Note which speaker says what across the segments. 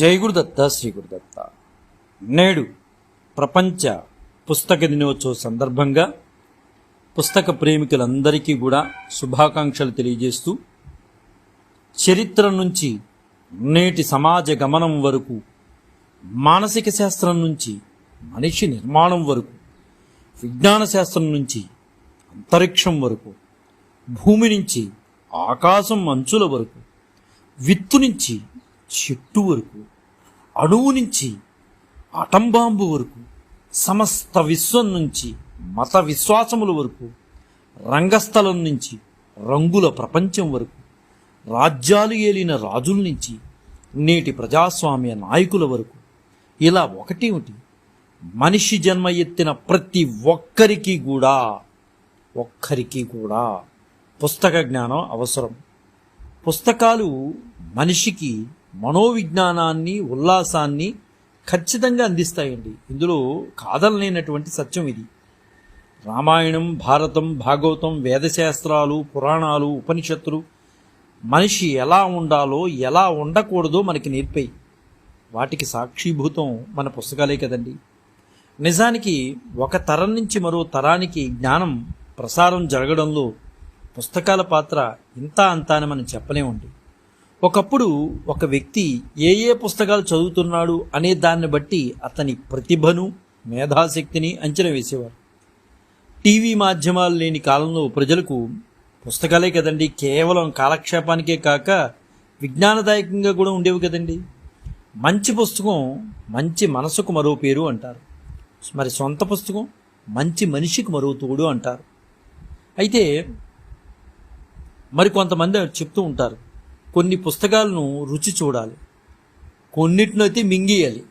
Speaker 1: జై గురుదత్త శ్రీ గురుదత్త నేడు ప్రపంచ పుస్తక దినోత్సవ సందర్భంగా పుస్తక ప్రేమికులందరికీ కూడా శుభాకాంక్షలు తెలియజేస్తూ చరిత్ర నుంచి నేటి సమాజ గమనం వరకు మానసిక శాస్త్రం నుంచి మనిషి నిర్మాణం వరకు విజ్ఞాన శాస్త్రం నుంచి అంతరిక్షం వరకు భూమి నుంచి ఆకాశం అంచుల వరకు విత్తు నుంచి చెట్టు వరకు అణువు నుంచి అటంబాంబు వరకు సమస్త విశ్వం నుంచి మత విశ్వాసముల వరకు రంగస్థలం నుంచి రంగుల ప్రపంచం వరకు రాజ్యాలు ఏలిన రాజుల నుంచి నేటి ప్రజాస్వామ్య నాయకుల వరకు ఇలా ఒకటి మనిషి జన్మ ఎత్తిన ప్రతి ఒక్కరికి కూడా ఒక్కరికి కూడా పుస్తక జ్ఞానం అవసరం. పుస్తకాలు మనిషికి మనోవిజ్ఞానాన్ని ఉల్లాసాన్ని ఖచ్చితంగా అందిస్తాయండి. ఇందులో కాదలలేనటువంటి సత్యం ఇది. రామాయణం భారతం భాగవతం వేదశాస్త్రాలు పురాణాలు ఉపనిషత్తులు మనిషి ఎలా ఉండాలో ఎలా ఉండకూడదో మనకి నేర్పాయి వాటికి సాక్షిభూతం మన పుస్తకాలే కదండి. నిజానికి ఒక తరం నుంచి మరో తరానికి జ్ఞానం ప్రసారం జరగడంలో పుస్తకాల పాత్ర ఇంత అంతా అని మనం చెప్పలేమండి. ఒకప్పుడు ఒక వ్యక్తి ఏ ఏ పుస్తకాలు చదువుతున్నాడు అనే దాన్ని బట్టి అతని ప్రతిభను మేధాశక్తిని అంచనా వేసేవారు. టీవీ మాధ్యమాలు లేని కాలంలో ప్రజలకు పుస్తకాలే కదండి కేవలం కాలక్షేపానికే కాక విజ్ఞానదాయకంగా కూడా ఉండేవి కదండి. మంచి పుస్తకం మంచి మనసుకు మరో పేరు అంటారు. మరి సొంత పుస్తకం మంచి మనిషికి మరో తోడు అంటారు. అయితే మరి కొంతమంది చెప్తూ ఉంటారు కొన్ని పుస్తకాలను రుచి చూడాలి. కొన్నిటిని అయితే మింగేయాలి.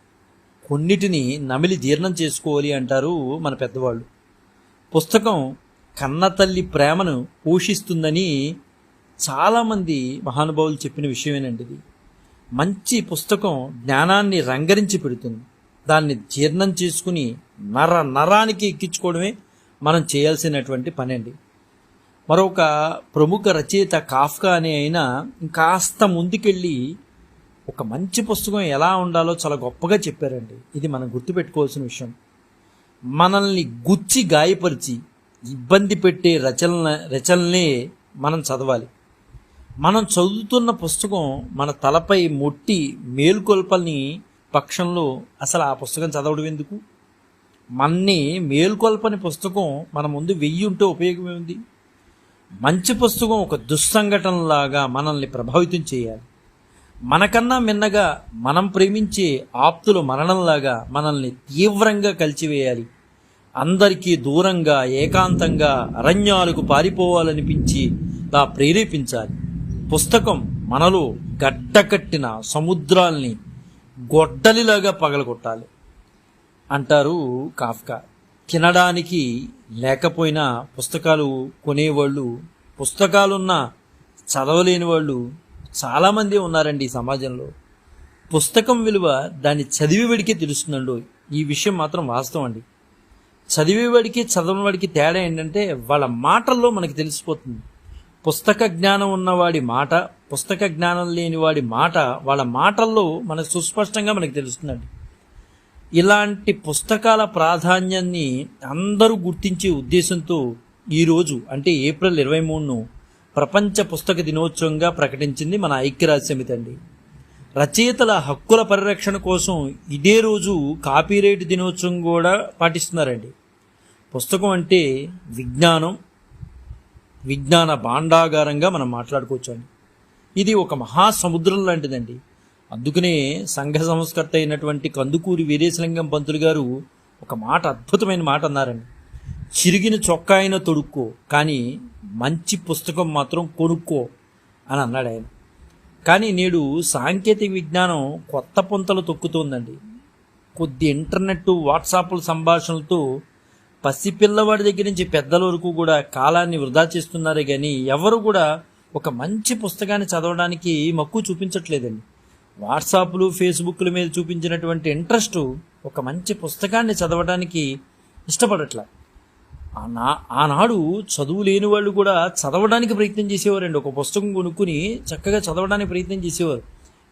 Speaker 1: కొన్నిటిని నమిలి జీర్ణం చేసుకోవాలి అంటారు మన పెద్దవాళ్ళు. పుస్తకం కన్నతల్లి ప్రేమను పోషిస్తుందని చాలామంది మహానుభావులు చెప్పిన విషయమేనండి ఇది. మంచి పుస్తకం జ్ఞానాన్ని రంగరించి పెడుతుంది. దాన్ని జీర్ణం చేసుకుని నర నరానికి ఎక్కించుకోవడమే మనం చేయాల్సినటువంటి పని అండి మరొక ప్రముఖ రచయిత కాఫ్కా అనే ఆయన కాస్త ముందుకెళ్ళి ఒక మంచి పుస్తకం ఎలా ఉండాలో చాలా గొప్పగా చెప్పారండి. ఇది మనం గుర్తుపెట్టుకోవాల్సిన విషయం. మనల్ని గుచ్చి గాయపరిచి ఇబ్బంది పెట్టే రచన రచనలే మనం చదవాలి. మనం చదువుతున్న పుస్తకం మన తలపై మొట్టి మేలుకొల్పని పక్షంలో అసలు ఆ పుస్తకం చదవడం ఎందుకు? మన్ని మేలుకొల్పని పుస్తకం మన ముందు వెయ్యి ఉంటే ఉపయోగం ఏముంది? మంచి పుస్తకం ఒక దుస్సంఘటనలాగా మనల్ని ప్రభావితం చేయాలి. మనకన్నా మిన్నగా మనం ప్రేమించే ఆప్తుల మరణంలాగా మనల్ని తీవ్రంగా కలిచివేయాలి. అందరికీ దూరంగా ఏకాంతంగా అరణ్యాలకు పారిపోవాలనిపించి లా ప్రేరేపించాలి. పుస్తకం మనలో గడ్డకట్టిన సముద్రాల్ని గొడ్డలిలాగా పగలగొట్టాలి. అంటారు కాఫ్కా. తినడానికి లేకపోయినా పుస్తకాలు కొనేవాళ్ళు పుస్తకాలున్న చదవలేని వాళ్ళు చాలామంది ఉన్నారండి ఈ సమాజంలో. పుస్తకం విలువ దాన్ని చదివేవాడికే తెలుస్తుందండి. ఈ విషయం మాత్రం వాస్తవం అండి. చదివేవాడికి చదవనివాడికి తేడా ఏంటంటే వాళ్ళ మాటల్లో మనకి తెలిసిపోతుంది. పుస్తక జ్ఞానం ఉన్నవాడి మాట పుస్తక జ్ఞానం లేని వాడి మాట వాళ్ళ మాటల్లో మనకు సుస్పష్టంగా మనకు తెలుస్తుందండి. ఇలాంటి పుస్తకాల ప్రాధాన్యాన్ని అందరూ గుర్తించే ఉద్దేశంతో ఈరోజు అంటే ఏప్రిల్ ఇరవై మూడును ప్రపంచ పుస్తక దినోత్సవంగా ప్రకటించింది మన ఐక్యరాజ్య సమితి అండి. రచయితల హక్కుల పరిరక్షణ కోసం ఇదే రోజు కాపీరైట్ దినోత్సవం కూడా పాటిస్తున్నారండి. పుస్తకం అంటే విజ్ఞానం విజ్ఞాన భాండాగారంగా మనం మాట్లాడుకోవచ్చండి. ఇది ఒక మహాసముద్రం లాంటిదండి. అందుకనే సంఘ సంస్కర్త అయినటువంటి కందుకూరి వీరేశలింగం పంతులు గారు ఒక మాట అద్భుతమైన మాట అన్నారండి. చిరిగిన చొక్కా అయినా తొడుక్కో కానీ మంచి పుస్తకం మాత్రం కొనుక్కో అని అన్నాడు ఆయన. కానీ నేడు సాంకేతిక విజ్ఞానం కొత్త పుంతలు తొక్కుతోందండి. కొద్ది ఇంటర్నెట్ వాట్సాప్ల సంభాషణలతో పసిపిల్లవాడి దగ్గర నుంచి పెద్దల వరకు కూడా కాలాన్ని వృధా చేస్తున్నారే కానీ ఎవరు కూడా ఒక మంచి పుస్తకాన్ని చదవడానికి మక్కువ చూపించట్లేదండి. వాట్సాప్లు ఫేస్బుక్ల మీద చూపించినటువంటి ఇంట్రెస్ట్ ఒక మంచి పుస్తకాన్ని చదవడానికి ఇష్టపడట్ల. ఆనా ఆనాడు చదువు లేని వాళ్ళు కూడా చదవడానికి ప్రయత్నం చేసేవారండి. ఒక పుస్తకం కొనుక్కుని చక్కగా చదవడానికి ప్రయత్నం చేసేవారు.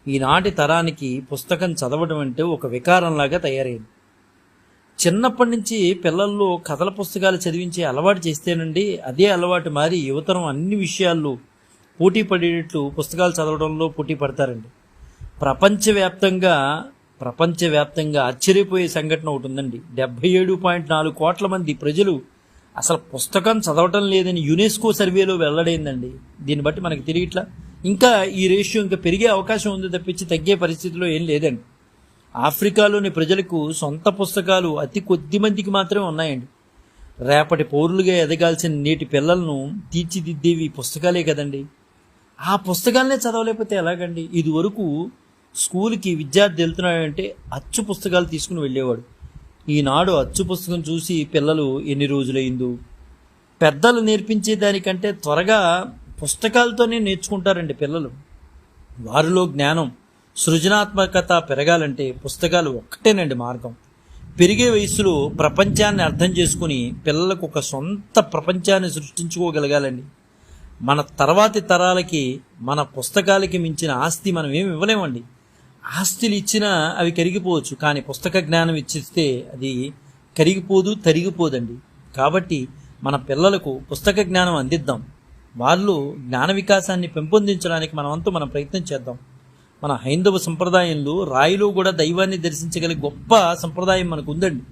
Speaker 1: ఈనాటి తరానికి పుస్తకం చదవడం అంటే ఒక వికారంలాగా తయారైంది. చిన్నప్పటి నుంచి పిల్లల్లో కథల పుస్తకాలు చదివించే అలవాటు చేస్తేనండి అదే అలవాటు మారి యువతరం అన్ని విషయాల్లో పోటీ పడేటట్లు పుస్తకాలు చదవడంలో పోటీ పడతారండి. ప్రపంచవ్యాప్తంగా ప్రపంచవ్యాప్తంగా ఆశ్చర్యపోయే సంఘటన ఒకటి ఉందండి. డెబ్బై ఏడు పాయింట్ నాలుగు కోట్ల మంది ప్రజలు అసలు పుస్తకం చదవటం లేదని యునెస్కో సర్వేలో వెల్లడైందండి. దీన్ని బట్టి మనకి తిరిగిట్లా ఇంకా ఈ రేషియో ఇంకా పెరిగే అవకాశం ఉంది తప్పించి తగ్గే పరిస్థితిలో ఏం లేదండి. ఆఫ్రికాలోని ప్రజలకు సొంత పుస్తకాలు అతి కొద్ది మందికి మాత్రమే ఉన్నాయండి. రేపటి పౌరులుగా ఎదగాల్సిన నేటి పిల్లలను తీర్చిదిద్దేవి ఈ పుస్తకాలే కదండి. ఆ పుస్తకాలనే చదవలేకపోతే ఎలాగండి? ఇది వరకు స్కూల్కి విద్యార్థి వెళ్తున్నాడంటే అచ్చు పుస్తకాలు తీసుకుని వెళ్ళేవాడు. ఈనాడు అచ్చు పుస్తకం చూసి పిల్లలు ఎన్ని రోజులైందో. పెద్దలు నేర్పించే దానికంటే త్వరగా పుస్తకాలతోనే నేర్చుకుంటారండి పిల్లలు. వారిలో జ్ఞానం సృజనాత్మకత పెరగాలంటే పుస్తకాలు ఒక్కటేనండి మార్గం. పెరిగే వయసులో ప్రపంచాన్ని అర్థం చేసుకుని పిల్లలకు ఒక సొంత ప్రపంచాన్ని సృష్టించుకోగలగాలండి. మన తర్వాతి తరాలకి మన పుస్తకాలకి మించిన ఆస్తి మనం ఏమి ఇవ్వలేమండి. ఆస్తులు ఇచ్చినా అవి కరిగిపోవచ్చు కానీ పుస్తక జ్ఞానం ఇచ్చిస్తే అది కరిగిపోదు తరిగిపోదండి. కాబట్టి మన పిల్లలకు పుస్తక జ్ఞానం అందిద్దాం. వాళ్ళు జ్ఞాన వికాసాన్ని పెంపొందించడానికి మనమంతా మనం ప్రయత్నం చేద్దాం. మన హైందవ సంప్రదాయంలో రాయిలో కూడా దైవాన్ని దర్శించగల గొప్ప సంప్రదాయం మనకు ఉందండి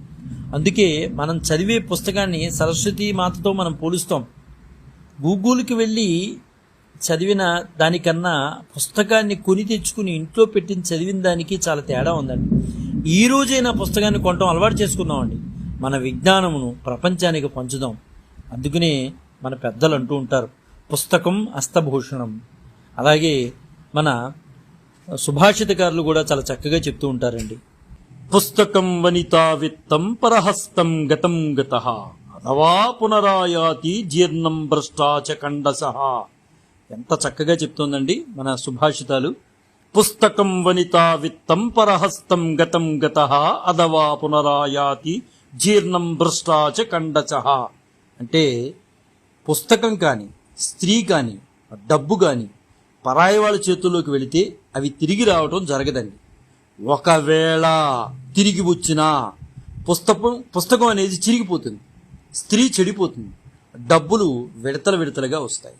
Speaker 1: అందుకే మనం చదివే పుస్తకాన్ని సరస్వతి మాతతో మనం పోలుస్తాం. గూగుల్కి వెళ్ళి చదివిన దానికన్నా పుస్తకాన్ని కొని తెచ్చుకుని ఇంట్లో పెట్టిన చదివిన దానికి చాలా తేడా ఉందండి. ఈ రోజైనా పుస్తకాన్ని కొనటం అలవాటు చేసుకుందామండి మన విజ్ఞానమును ప్రపంచానికి పంచుదాం. అందుకనే మన పెద్దలు అంటూ ఉంటారు పుస్తకం అస్తభూషణం అలాగే మన సుభాషితకారులు కూడా చాలా చక్కగా చెప్తూ ఉంటారండి. పుస్తకం వనితా విత్తం పరహస్తం గతం గత అథవా పునరాయాతి జీర్ణం భ్రష్టాచ కండసహ ఎంత చక్కగా చెప్తోందండి మన సుభాషితాలు. పుస్తకం వనితా విత్తం పరహస్తం గతం గత అథవా పునరాయాతి జీర్ణం భ్రష్టాచ కండసహ అంటే పుస్తకం కానీ స్త్రీ కానీ డబ్బు కానీ పరాయి వాళ్ళ చేతుల్లోకి వెళితే అవి తిరిగి రావటం జరగదండి. ఒకవేళ తిరిగి వచ్చినా పుస్తకం పుస్తకం అనేది చిరిగిపోతుంది. స్త్రీ చెడిపోతుంది. డబ్బులు విడతల విడతలుగా వస్తాయి.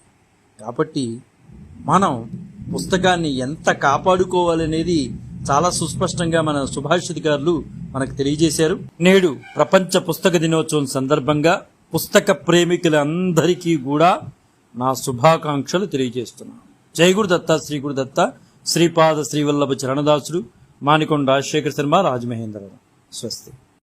Speaker 1: కాబట్టి మనం పుస్తకాన్ని ఎంత కాపాడుకోవాలనేది చాలా సుస్పష్టంగా మన సుభాషితకారులు మనకు తెలియజేశారు. నేడు ప్రపంచ పుస్తక దినోత్సవం సందర్భంగా పుస్తక ప్రేమికులందరికీ కూడా నా శుభాకాంక్షలు తెలియజేస్తున్నాను. జై గురుదత్త శ్రీ గురుదత్త శ్రీపాద శ్రీవల్లభ చరణదాసుడు మానికొండ రాజశేఖర శర్మ రాజమహేంద్రరావు. స్వస్తి.